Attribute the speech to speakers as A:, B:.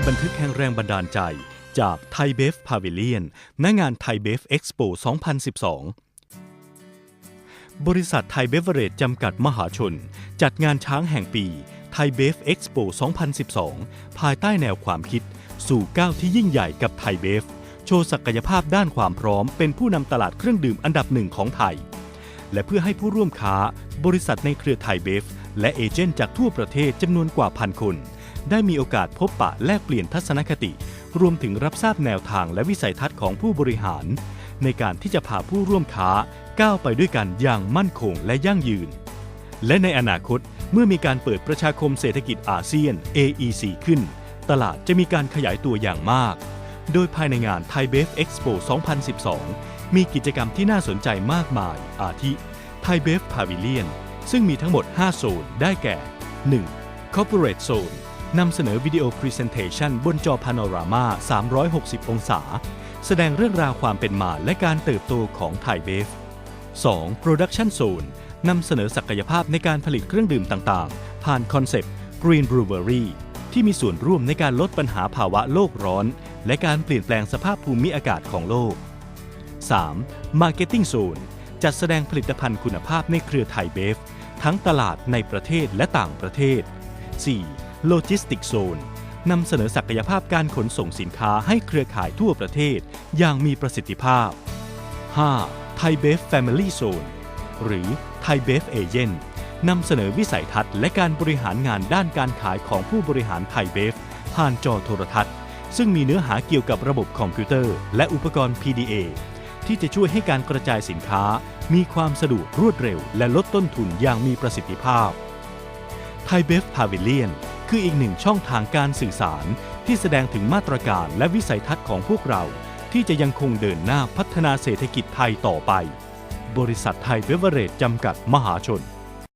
A: คือบันทึกแห่งแรงบันดาลใจจากไทยเบฟพาวิเลียนณงานไทยเบฟเอ็กซ์โป2012 บริษัทไทยเบฟเวอร์เรจจำกัดมหาชน จัดงานช้างแห่งปีไทยเบฟเอ็กซ์โป2012 ภายใต้แนวความคิด สู่ก้าวที่ยิ่งใหญ่กับไทยเบฟโชว์ศักยภาพด้านความพร้อมเป็นผู้นำตลาดเครื่องดื่มอันดับหนึ่งของไทย และเพื่อให้ผู้ร่วมค้า บริษัทในเครือไทยเบฟ และเอเจนต์จากทั่วประเทศจำนวนกว่าพันคน ได้มีโอกาสพบปะแลกเปลี่ยนทัศนคติ รวมถึงรับทราบแนวทางและวิสัยทัศน์ของผู้บริหาร ในการที่จะพาผู้ร่วมค้าก้าวไปด้วยกันอย่างมั่นคงและยั่งยืน และในอนาคตเมื่อมีการเปิดประชาคมเศรษฐกิจอาเซียน AEC ขึ้น ตลาดจะมีการขยายตัวอย่างมาก โดยภายในงานไทยเบฟเอ็กซ์โป2012 มีกิจกรรมที่น่าสนใจมากมาย อาทิไทยเบฟพาวิเลียนซึ่งมีทั้งหมด 5 โซน ได้แก่ 1. Corporate Zone นำเสนอวิดีโอ Presentation บนจอพาโนรามา 360 องศา แสดงเรื่องราวความเป็นมาและการเติบโตของไทยเบฟ 2. Production Zone นำเสนอศักยภาพในการผลิตเครื่องดื่มต่างๆ ผ่านคอนเซปต์ Green Brewery ที่มีส่วนร่วมในการลดปัญหาภาวะโลกร้อน และการเปลี่ยนแปลงสภาพภูมิอากาศของโลก 3. Marketing Zone จัดแสดงผลิตภัณฑ์คุณภาพในเครือไทยเบฟ ทั้งตลาดในประเทศและต่างประเทศ 4. Logistic Zone นำเสนอศักยภาพการขนส่งสินค้าให้เครือข่ายทั่วประเทศอย่างมีประสิทธิภาพ 5. Thai Beef Family Zone หรือ Thai Beef Agent นำเสนอวิสัยทัศน์และการบริหารงานด้านการขายของผู้บริหารไทยเบฟผ่านจอโทรทัศน์ ซึ่งมีเนื้อหาเกี่ยวกับระบบคอมพิวเตอร์ และอุปกรณ์ PDA ที่จะช่วยให้การกระจายสินค้า มีความสะดวกรวดเร็ว และลดต้นทุนอย่างมีประสิทธิภาพไทยเบฟพาวิเลียน คืออีกหนึ่งช่องทางการสื่อสาร ที่แสดงถึงมาตรการและวิสัยทัศน์ของพวกเรา ที่จะยังคงเดินหน้าพัฒนาเศรษฐกิจไทยต่อไป บริษัทไทยเบเวอเรจจำกัดมหาชน